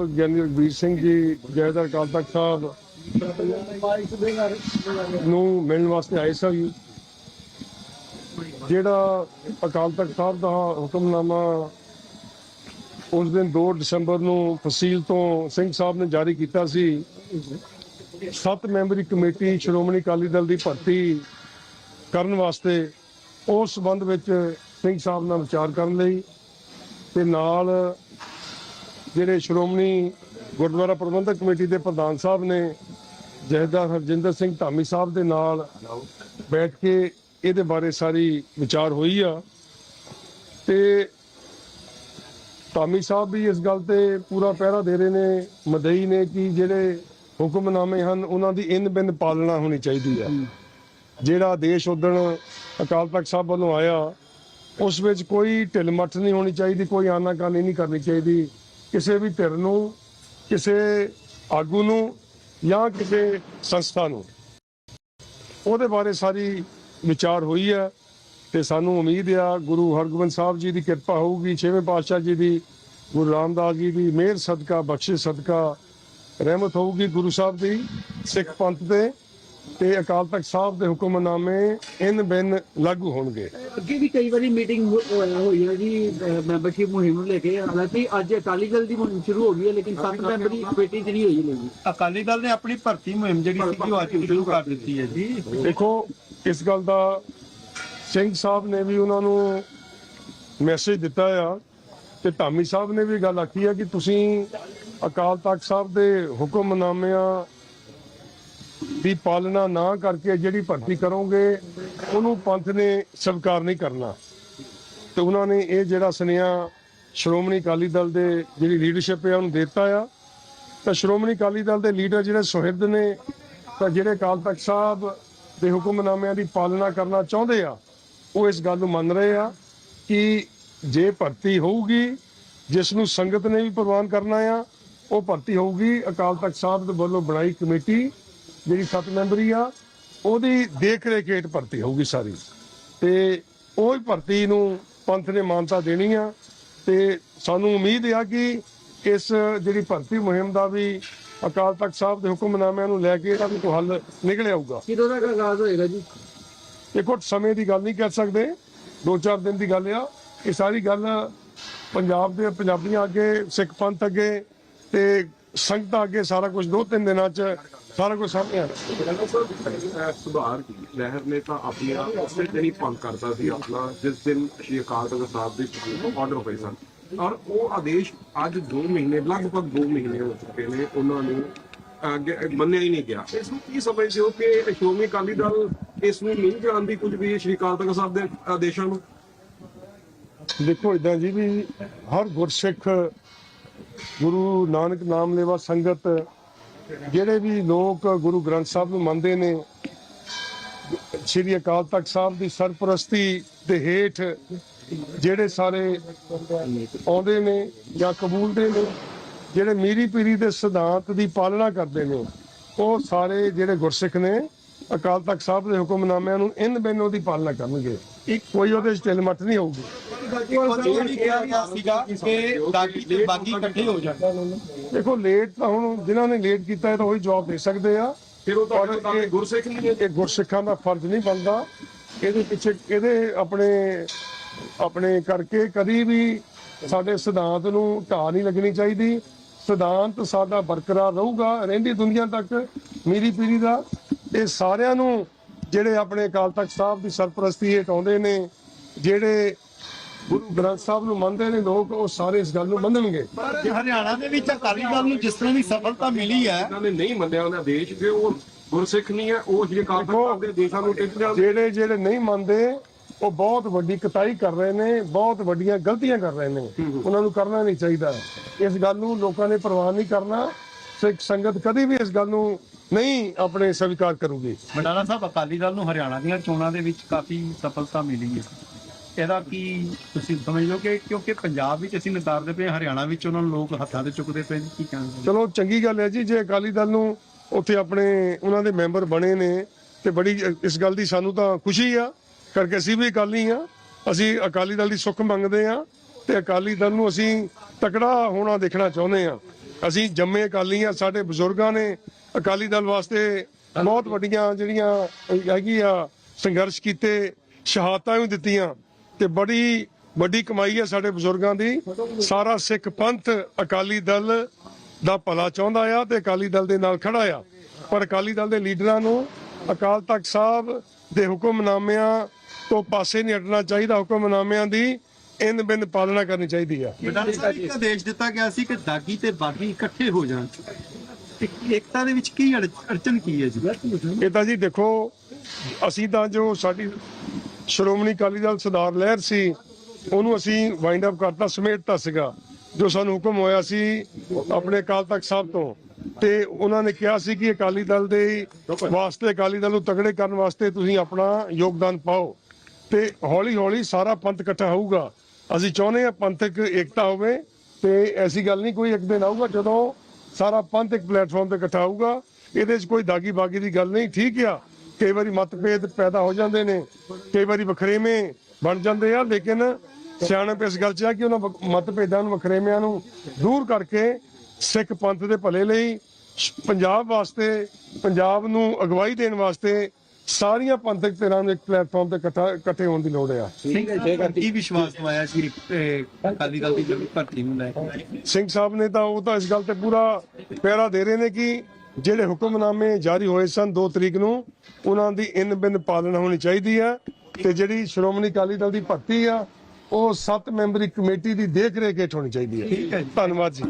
ਸਾਹਿਬ ਗਿਆਨੀ ਰਘਬੀਰ ਸਿੰਘ ਜੀ ਜੈਦਰ ਅਕਾਲ ਤਖਤ ਸਾਹਿਬ ਨੂੰ ਮਿਲਣ ਵਾਸਤੇ ਆਏ ਸਨ ਜਿਹੜਾ ਅਕਾਲ ਤਖਤ ਸਾਹਿਬ ਦਾ ਹੁਕਮਨਾਮਾ ਉਸ ਦਿਨ 2 ਦਸੰਬਰ ਨੂੰ ਫਸੀਲ ਤੋਂ ਸਿੰਘ ਸਾਹਿਬ ਨੇ ਜਾਰੀ ਕੀਤਾ ਸੀ। ਸੱਤ ਮੈਂਬਰੀ ਕਮੇਟੀ ਸ਼੍ਰੋਮਣੀ ਅਕਾਲੀ ਦਲ ਦੀ ਭਰਤੀ ਕਰਨ ਵਾਸਤੇ ਉਸ ਸੰਬੰਧ ਵਿੱਚ ਸਿੰਘ ਸਾਹਿਬ ਨਾਲ ਵਿਚਾਰ ਕਰਨ ਲਈ ਤੇ ਨਾਲ ਜਿਹੜੇ ਸ਼੍ਰੋਮਣੀ ਗੁਰਦੁਆਰਾ ਪ੍ਰਬੰਧਕ ਕਮੇਟੀ ਦੇ ਪ੍ਰਧਾਨ ਸਾਹਿਬ ਨੇ ਜਹਦਾਰ ਹਰਜਿੰਦਰ ਸਿੰਘ ਧਾਮੀ ਸਾਹਿਬ ਦੇ ਨਾਲ ਬੈਠ ਕੇ ਇਹਦੇ ਬਾਰੇ ਸਾਰੀ ਵਿਚਾਰ ਹੋਈ ਆ। ਤੇ ਧਾਮੀ ਸਾਹਿਬ ਵੀ ਇਸ ਗੱਲ ਤੇ ਪੂਰਾ ਪਹਿਰਾ ਦੇ ਰਹੇ ਨੇ, ਮਦਈ ਨੇ ਕਿ ਜਿਹੜੇ ਹੁਕਮਨਾਮੇ ਹਨ, ਉਹਨਾਂ ਦੀ ਇਨ ਬਿਨ ਪਾਲਣਾ ਹੋਣੀ ਚਾਹੀਦੀ ਹੈ ਜਿਹੜਾ ਆਦੇਸ਼ ਉਦਣ ਅਕਾਲ ਤਖਤ ਸਾਹਿਬ ਵੱਲੋਂ ਆਇਆ, ਉਸ ਵਿੱਚ ਕੋਈ ਢਿੱਲ ਮੱਠ ਨਹੀਂ ਹੋਣੀ ਚਾਹੀਦੀ, ਕੋਈ ਆਨਾਕਾਨੀ ਨਹੀਂ ਕਰਨੀ ਚਾਹੀਦੀ। ਕਿਸੇ ਵੀ ਧਿਰ ਨੂੰ, ਕਿਸੇ ਆਗੂ ਨੂੰ ਜਾਂ ਕਿਸੇ ਸੰਸਥਾ ਨੂੰ। ਉਹਦੇ ਬਾਰੇ ਸਾਰੀ ਵਿਚਾਰ ਹੋਈ ਹੈ ਤੇ ਸਾਨੂੰ ਉਮੀਦ ਆ, ਗੁਰੂ ਹਰਗੋਬਿੰਦ ਸਾਹਿਬ ਜੀ ਦੀ ਕਿਰਪਾ ਹੋਊਗੀ, ਛੇਵੇਂ ਪਾਤਸ਼ਾਹ ਜੀ ਦੀ, ਗੁਰੂ ਰਾਮਦਾਸ ਜੀ ਦੀ ਮਿਹਰ ਸਦਕਾ, ਬਖਸ਼ਿਸ਼ ਸਦਕਾ ਰਹਿਮਤ ਹੋਊਗੀ ਗੁਰੂ ਸਾਹਿਬ ਦੀ ਸਿੱਖ ਪੰਥ ਤੇ। ਤੇ ਅਕਾਲ ਤਖਤ ਸਾਹਿਬ ਦੇ ਹੁਕਮਨਾਮੇ ਇਨ ਬਿਨ ਲਾਗੂ ਹੋਣਗੇ। ਅੱਗੇ ਵੀ ਕਈ ਵਾਰੀ ਮੀਟਿੰਗ ਹੋਈ ਹੈ ਜੀ ਮੈਂਬਰਸ਼ਿਪ ਮੁਹਿੰਮ ਨੂੰ ਲੈ ਕੇ। ਹਾਲਾਂਕਿ ਅੱਜ ਅਕਾਲੀ ਦਲ ਦੀ ਮੁਹਿੰਮ ਸ਼ੁਰੂ ਹੋ ਗਈ ਹੈ ਲੇਕਿਨ ਸੱਤ ਮੈਂਬਰੀ ਕਮੇਟੀ ਜਿਹੜੀ ਹੋਈ ਹੈ ਜੀ ਅਕਾਲੀ ਦਲ ਨੇ ਆਪਣੀ ਭਰਤੀ ਮੁਹਿੰਮ ਜਿਹੜੀ ਸੀ ਉਹ ਅੱਜ ਸ਼ੁਰੂ ਕਰ ਦਿੱਤੀ ਹੈ ਜੀ। ਦੇਖੋ ਇਸ ਗੱਲ ਦਾ ਸਿੰਘ ਸਾਹਿਬ ਨੇ ਵੀ ਉਹਨਾਂ ਨੂੰ ਮੈਸੇਜ ਦਿੱਤਾ ਆ ਤੇ ਧਾਮੀ ਸਾਹਿਬ ਨੇ ਵੀ ਗੱਲ ਆਖੀ ਆ ਕਿ ਤੁਸੀਂ ਅਕਾਲ ਤਖਤ ਸਾਹਿਬ ਦੇ ਹੁਕਮਨਾਮਿਆਂ ਦੀ ਪਾਲਣਾ ਨਾ ਕਰਕੇ ਜਿਹੜੀ ਭਰਤੀ ਕਰੋਗੇ, ਉਹਨੂੰ ਪੰਥ ਨੇ ਸਵੀਕਾਰ ਨਹੀਂ ਕਰਨਾ। ਤੇ ਉਹਨਾਂ ਨੇ ਇਹ ਜਿਹੜਾ ਸੁਨੇਹਾ ਸ਼੍ਰੋਮਣੀ ਅਕਾਲੀ ਦਲ ਦੇ ਜਿਹੜੀ ਲੀਡਰਸ਼ਿਪ ਹੈ ਉਹਨੂੰ ਦਿੱਤਾ ਆ। ਤਾਂ ਸ਼੍ਰੋਮਣੀ ਅਕਾਲੀ ਦਲ ਦੇ ਲੀਡਰ ਜਿਹੜੇ ਸੁਹਿਰਦ ਨੇ, ਤਾਂ ਜਿਹੜੇ ਅਕਾਲ ਤਖਤ ਸਾਹਿਬ ਦੇ ਹੁਕਮਨਾਮਿਆਂ ਦੀ ਪਾਲਣਾ ਕਰਨਾ ਚਾਹੁੰਦੇ ਆ, ਉਹ ਇਸ ਗੱਲ ਨੂੰ ਮੰਨ ਰਹੇ ਆ ਕਿ ਜੇ ਭਰਤੀ ਹੋਊਗੀ, ਜਿਸ ਨੂੰ ਸੰਗਤ ਨੇ ਵੀ ਪ੍ਰਵਾਨ ਕਰਨਾ ਆ, ਉਹ ਭਰਤੀ ਹੋਊਗੀ। ਅਕਾਲ ਤਖਤ ਸਾਹਿਬ ਦੇ ਵੱਲੋਂ ਬਣਾਈ ਕਮੇਟੀ ਜਿਹੜੀ ਸੱਤ ਮੈਂਬਰੀ ਆ ਉਹਦੀ ਦੇਖ ਰੇਖ ਹੇਠ ਭਰਤੀ ਹੋਊਗੀ ਸਾਰੀ। ਤੇ ਉਹ ਹੀ ਭਰਤੀ ਨੂੰ ਪੰਥ ਨੇ ਮਾਨਤਾ ਦੇਣੀ ਆ। ਤੇ ਸਾਨੂੰ ਉਮੀਦ ਆ ਕਿ ਇਸ ਜਿਹੜੀ ਭਰਤੀ ਮੁਹਿੰਮ ਦਾ ਵੀ ਅਕਾਲ ਤਖਤ ਸਾਹਿਬ ਦੇ ਹੁਕਮਨਾਮਿਆਂ ਨੂੰ ਲੈ ਕੇ ਇਹਦਾ ਵੀ ਕੋਈ ਹੱਲ ਨਿਕਲ ਆਊਗਾ ਕਿਦੋਂ ਤੱਕ ਆਗਾਜ਼ ਹੋਏਗਾ ਜੀ? ਦੇਖੋ ਸਮੇਂ ਦੀ ਗੱਲ ਨਹੀਂ ਕਰ ਸਕਦੇ। ਦੋ ਚਾਰ ਦਿਨ ਦੀ ਗੱਲ ਆ। ਇਹ ਸਾਰੀ ਗੱਲ ਪੰਜਾਬ ਦੇ ਪੰਜਾਬੀਆਂ ਅੱਗੇ ਸਿੱਖ ਪੰਥ ਅੱਗੇ ਤੇ ਸੰਗਤਾਂ ਅੱਗੇ ਸਾਰਾ ਕੁਝ ਦੋ ਤਿੰਨ ਦਿਨਾਂ 'ਚ ਸਾਰਾ ਕੁਝ ਸਾਹਮਣੇ ਆ ਸੁਧਾਰ ਲਹਿਰ ਨੇ ਤਾਂ ਆਪਣੀਆਂ ਉਸੇ ਦਿਨ ਹੀ ਭੰਗ ਕਰਤਾ ਸੀ ਆਪਣਾ ਜਿਸ ਦਿਨ ਸ਼੍ਰੀ ਅਕਾਲ ਤਖਤ ਸਾਹਿਬ ਦੇ ਆਰਡਰ ਹੋਏ ਸਨ। ਔਰ ਉਹ ਆਦੇਸ਼ ਅੱਜ 2 ਮਹੀਨੇ ਲਗਭਗ 2 ਮਹੀਨੇ ਹੋ ਚੁੱਕੇ ਨੇ ਉਹਨਾਂ ਨੂੰ ਅੱਗੇ ਮੰਨਿਆ ਹੀ ਨਹੀਂ ਗਿਆ। ਇਸ ਨੂੰ ਕੀ ਸਮਝਦੇ ਹੋ ਕਿ ਸ਼੍ਰੋਮਣੀ ਅਕਾਲੀ ਦਲ ਇਸ ਨੂੰ ਨਹੀਂ ਜਾਣਦੀ ਕੁਝ ਵੀ ਸ਼੍ਰੀ ਅਕਾਲ ਤਖਤ ਸਾਹਿਬ ਦੇ ਆਦੇਸ਼ਾਂ ਨੂੰ? ਦੇਖੋ ਇਦਾਂ ਜੀ ਵੀ ਹਰ ਗੁਰਸਿੱਖ ਗੁਰੂ ਨਾਨਕ ਨਾਮ ਲੈਵਾ ਸੰਗਤ, ਜਿਹੜੇ ਵੀ ਲੋਕ ਗੁਰੂ ਗ੍ਰੰਥ ਸਾਹਿਬ ਨੂੰ ਮੰਨਦੇ ਨੇ, ਸ੍ਰੀ ਅਕਾਲ ਤਖਤ ਸਾਹਿਬ ਦੀ ਸਰਪ੍ਰਸਤੀ ਦੇ ਹੇਠ ਜਿਹੜੇ ਸਾਰੇ ਆਉਂਦੇ ਨੇ ਜਾਂ ਕਬੂਲਦੇ ਨੇ, ਜਿਹੜੇ ਮੀਰੀ ਪੀਰੀ ਦੇ ਸਿਧਾਂਤ ਦੀ ਪਾਲਣਾ ਕਰਦੇ ਨੇ, ਉਹ ਸਾਰੇ ਜਿਹੜੇ ਗੁਰਸਿੱਖ ਨੇ ਅਕਾਲ ਤਖਤ ਸਾਹਿਬ ਦੇ ਹੁਕਮਨਾਮਿਆਂ ਨੂੰ ਇਨ ਬਿਨ ਉਹਦੀ ਪਾਲਣਾ ਕਰਨਗੇ। ਇੱਕ ਕੋਈ ਉਹਦੇ ਚ ਢਿੱਲ ਮੱਠ ਨਹੀਂ ਹੋਊਗੀ। ਇਹ ਵੀ ਕਿਹਾ ਗਿਆ ਸੀਗਾ ਕਿ ਦਾਗੀ ਤੇ ਬਾਗੀ ਇਕੱਠੇ ਹੋ ਜਾਣ। ਦੇਖੋ ਲੇਟ ਤਾਂ ਹੁਣ ਜਿਨ੍ਹਾਂ ਨੇ ਲੇਟ ਕੀਤਾ ਹੈ ਤਾਂ ਉਹੀ ਜਵਾਬ ਦੇ ਸਕਦੇ ਆ। ਫਿਰ ਉਹ ਤਾਂ ਗੁਰਸਿੱਖ ਨਹੀਂ ਹੈ। ਇਹ ਗੁਰਸਿੱਖਾਂ ਦਾ ਫਰਜ਼ ਨਹੀਂ ਬਣਦਾ। ਇਹਦੇ ਪਿੱਛੇ ਇਹਦੇ ਆਪਣੇ ਆਪਣੇ ਕਰਕੇ ਕਦੀ ਵੀ ਸਾਡੇ ਸਿਧਾਂਤ ਨੂੰ ਢਾਹ ਨਹੀਂ ਲੱਗਣੀ ਚਾਹੀਦੀ। ਸਿਧਾਂਤ ਸਾਡਾ ਬਰਕਰਾਰ ਰਹੂਗਾ ਰਹਿੰਦੀ ਦੁਨੀਆ ਤੱਕ ਮੀਰੀ ਪੀਰੀ ਦਾ। ਇਹ ਸਾਰਿਆਂ ਨੂੰ ਜਿਹੜੇ ਆਪਣੇ ਅਕਾਲ ਤਖਤ ਸਾਹਿਬ ਦੀ ਸਰਪ੍ਰਸਤੀ ਹੇਠ ਆਉਂਦੇ ਨੇ ਜਿਹੜੇ ਗੁਰੂ ਗ੍ਰੰਥ ਸਾਹਿਬ ਨੂੰ ਮੰਨਦੇ ਨੇ ਲੋਕ ਉਹ ਸਾਰੇ ਇਸ ਗੱਲ ਨੂੰ ਮੰਨਣਗੇ। ਪਰ ਹਰਿਆਣਾ ਦੇ ਵਿੱਚ ਅਕਾਲੀ ਦਲ ਨੂੰ ਜਿਸ ਤਰ੍ਹਾਂ ਦੀ ਸਫਲਤਾ ਮਿਲੀ ਹੈ ਇਹਨਾਂ ਨੇ ਨਹੀਂ ਮੰਨਿਆ ਉਹਨਾਂ ਦੇਸ਼ ਫਿਰ ਉਹ ਗੁਰਸਿੱਖ ਨਹੀਂ ਹੈ ਉਹ ਤਖਤ ਸਾਹਿਬ ਦੇ ਦੇਸ਼ਾਂ ਨੂੰ ਟਿਕ ਜਾਂਦੇ ਜਿਹੜੇ ਜਿਹੜੇ ਨਹੀਂ ਮੰਨਦੇ ਉਹ ਬਹੁਤ ਵੱਡੀ ਕਤਾਈ ਕਰ ਰਹੇ ਨੇ ਬਹੁਤ ਵੱਡੀਆਂ ਗਲਤੀਆਂ ਕਰ ਰਹੇ ਨੇ। ਉਹਨਾਂ ਨੂੰ ਕਰਨਾ ਨਹੀਂ ਚਾਹੀਦਾ। ਇਸ ਗੱਲ ਨੂੰ ਲੋਕਾਂ ਨੇ ਪ੍ਰਵਾਨ ਨਹੀਂ ਕਰਨਾ। ਸਿੱਖ ਸੰਗਤ ਕਦੀ ਵੀ ਇਸ ਗੱਲ ਨੂੰ ਨਹੀਂ ਆਪਣੇ ਸਵੀਕਾਰ ਕਰੂਗੀ। ਮੰਡਾਲਾ ਸਾਹਿਬ ਅਕਾਲੀ ਦਲ ਨੂੰ ਹਰਿਆਣਾ ਦੀਆਂ ਚੋਣਾਂ ਦੇ ਵਿੱਚ ਕਾਫੀ ਸਫਲਤਾ ਮਿਲੀ ਹੈ। ਇਹਦਾ ਕੀ ਤੁਸੀਂ ਸਮਝਦੇ ਹੋ ਕਿ ਕਿਉਂਕਿ ਪੰਜਾਬ ਵਿੱਚ ਅਸੀਂ ਨਤਾਰਦੇ ਪਏ ਹਾਂ, ਹਰਿਆਣਾ ਵਿੱਚ ਉਹਨਾਂ ਨੂੰ ਲੋਕ ਹੱਥਾਂ ਤੇ ਚੁੱਕਦੇ ਪਏ ਨੇ ਕੀ ਕਹਿੰਦੇ ਚਲੋ ਚੰਗੀ ਗੱਲ ਹੈ ਜੀ ਜੇ ਅਕਾਲੀ ਦਲ ਨੂੰ ਉੱਥੇ ਆਪਣੇ ਉਹਨਾਂ ਦੇ ਮੈਂਬਰ ਬਣੇ ਨੇ ਤੇ ਬੜੀ ਇਸ ਗੱਲ ਦੀ ਸਾਨੂੰ ਤਾਂ ਖੁਸ਼ੀ ਆ ਕਰਕੇ ਅਸੀਂ ਵੀ ਅਕਾਲੀ ਆ ਅਸੀਂ ਅਕਾਲੀ ਦਲ ਦੀ ਸੁੱਖ ਮੰਗਦੇ ਆ ਤੇ ਅਕਾਲੀ ਦਲ ਨੂੰ ਅਸੀਂ ਤਕੜਾ ਹੋਣਾ ਦੇਖਣਾ ਚਾਹੁੰਦੇ ਆ। ਅਸੀਂ ਜੰਮੇ ਅਕਾਲੀ ਆ ਸਾਡੇ ਬਜ਼ੁਰਗਾਂ ਨੇ ਅਕਾਲੀ ਦਲ ਵਾਸਤੇ ਬਹੁਤ ਵੱਡੀਆਂ ਜਿਹੜੀਆਂ ਹੈਗੀ ਆ ਸੰਘਰਸ਼ ਕੀਤੇ ਸ਼ਹਾਦਤਾਂ ਵੀ ਦਿੱਤੀਆਂ। ਤੇ ਬੜੀ ਵੱਡੀ ਕਮਾਈ ਆ ਸਾਡੇ ਬਜ਼ੁਰਗਾਂ ਦੀ। ਸਾਰਾ ਸਿੱਖ ਪੰਥ ਅਕਾਲੀ ਦਲ ਦਾ ਭਲਾ ਚਾਹੁੰਦਾ ਆ ਤੇ ਅਕਾਲੀ ਦਲ ਦੇ ਨਾਲ ਖੜਾ ਆ। ਪਰ ਅਕਾਲੀ ਦਲ ਦੇ ਲੀਡਰਾਂ ਨੂੰ ਅਕਾਲ ਤਖਤ ਸਾਹਿਬ ਦੇ ਹੁਕਮਨਾਮਿਆਂ ਤੋਂ ਪਾਸੇ ਨਹੀਂ ਹਟਣਾ ਚਾਹੀਦਾ। ਹੁਕਮਨਾਮਿਆਂ ਦੀ ਇਨ ਬਿਨ ਪਾਲਣਾ ਕਰਨੀ ਚਾਹੀਦੀ ਆ। ਇੱਕ ਆਦੇਸ਼ ਦਿੱਤਾ ਗਿਆ ਸੀ ਕਿ ਦਾਗੀ ਤੇ ਬਾਗੀ ਇਕੱਠੇ ਹੋ ਜਾਣ। ਇੱਕ- ਏਕਤਾ ਦੇ ਵਿੱਚ ਕੀ ਅੜ- ਅੜਚਨ ਕੀ ਹੈ ਜੀ? ਇਹ ਤਾਂ ਜੀ ਦੇਖੋ ਅਸੀਂ ਤਾਂ ਜੋ ਸਾਡੀ ਸ਼੍ਰੋਮਣੀ ਅਕਾਲੀ ਦਲ ਸਰਦਾਰ ਲਹਿਰ ਸੀ, ਉਹਨੂੰ ਅਸੀਂ ਵਾਈਂਡ ਅਪ ਕਰਤਾ, ਸਮੇਟਤਾ ਸੀਗਾ, ਜੋ ਸਾਨੂੰ ਹੁਕਮ ਹੋਇਆ ਸੀ ਆਪਣੇ ਅਕਾਲ ਤਖਤ ਸਾਹਿਬ ਤੋਂ। ਤੇ ਉਹਨਾਂ ਨੇ ਕਿਹਾ ਸੀ ਕਿ ਅਕਾਲੀ ਦਲ ਦੇ ਵਾਸਤੇ, ਅਕਾਲੀ ਦਲ ਨੂੰ ਤਗੜੇ ਕਰਨ ਵਾਸਤੇ ਤੁਸੀਂ ਆਪਣਾ ਯੋਗਦਾਨ ਪਾਓ। ਤੇ ਹੌਲੀ ਹੌਲੀ ਸਾਰਾ ਪੰਥ ਇਕੱਠਾ ਹੋਊਗਾ। ਅਸੀਂ ਚਾਹੁੰਦੇ ਹਾਂ ਪੰਥਕ ਏਕਤਾ ਹੋਵੇ, ਤੇ ਐਸੀ ਗੱਲ ਨਹੀਂ ਕੋਈ ਇੱਕ ਦਿਨ ਆਊਗਾ ਜਦੋਂ ਸਾਰਾ ਪੰਥ ਇੱਕ ਪਲੇਟਫਾਰਮ ਤੇ ਇਕੱਠਾ ਹੋਊਗਾ। ਇਹਦੇ 'ਚ ਕੋਈ ਦਾਗੀ ਬਾਗੀ ਦੀ ਗੱਲ ਨਹੀਂ, ਠੀਕ ਆ। ਕਈ ਵਾਰੀ ਮਤਭੇਦ ਪੈਦਾ ਹੋ ਜਾਂਦੇ ਨੇ ਕਈ ਵਾਰੀ ਵਖਰੇਵੇਂ ਬਣ ਜਾਂਦੇ ਆ ਲੇਕਿਨ ਸਿਆਣਪ ਇਸ ਗੱਲ 'ਚ ਆ ਕਿ ਉਹਨਾਂ ਮਤਭੇਦਾਂ ਨੂੰ ਵਖਰੇਵਿਆਂ ਨੂੰ ਦੂਰ ਕਰਕੇ ਸਿੱਖ ਪੰਥ ਦੇ ਭਲੇ ਲਈ ਪੰਜਾਬ ਵਾਸਤੇ ਪੰਜਾਬ ਨੂੰ ਅਗਵਾਈ ਦੇਣ ਵਾਸਤੇ ਸਾਰੀਆਂ ਪੰਥਕ ਧਿਰਾਂ ਨੂੰ ਇੱਕ ਪਲੇਟਫਾਰਮ ਤੇ ਇਕੱਠਾ ਹੋਣ ਦੀ ਲੋੜ ਆ। ਸਿੰਘ ਕੀ ਵਿਸ਼ਵਾਸ ਦਵਾਇਆ ਸੀ ਅਕਾਲੀ ਦਲ ਦੀ ਭਰਤੀ ਨੂੰ ਲੈ ਸਿੰਘ ਸਾਹਿਬ ਨੇ ਤਾਂ ਉਹ ਤਾਂ ਇਸ ਗੱਲ ਤੇ ਪੂਰਾ ਪਹਿਰਾ ਦੇ ਰਹੇ ਨੇ ਕਿ ਜਿਹੜੇ ਹੁਕਮਨਾਮੇ ਜਾਰੀ ਹੋਏ ਸਨ 2 ਤਰੀਕ ਨੂੰ ਉਹਨਾਂ ਦੀ ਇਨ ਬਿਨ ਪਾਲਣਾ ਹੋਣੀ ਚਾਹੀਦੀ ਆ ਤੇ ਜਿਹੜੀ ਸ਼੍ਰੋਮਣੀ ਅਕਾਲੀ ਦਲ ਦੀ ਭਰਤੀ ਆ ਉਹ 7 ਮੈਂਬਰੀ ਕਮੇਟੀ ਦੀ ਦੇਖ ਰੇਖ ਹੇਠ ਹੋਣੀ ਚਾਹੀਦੀ ਹੈ ਧੰਨਵਾਦ ਜੀ।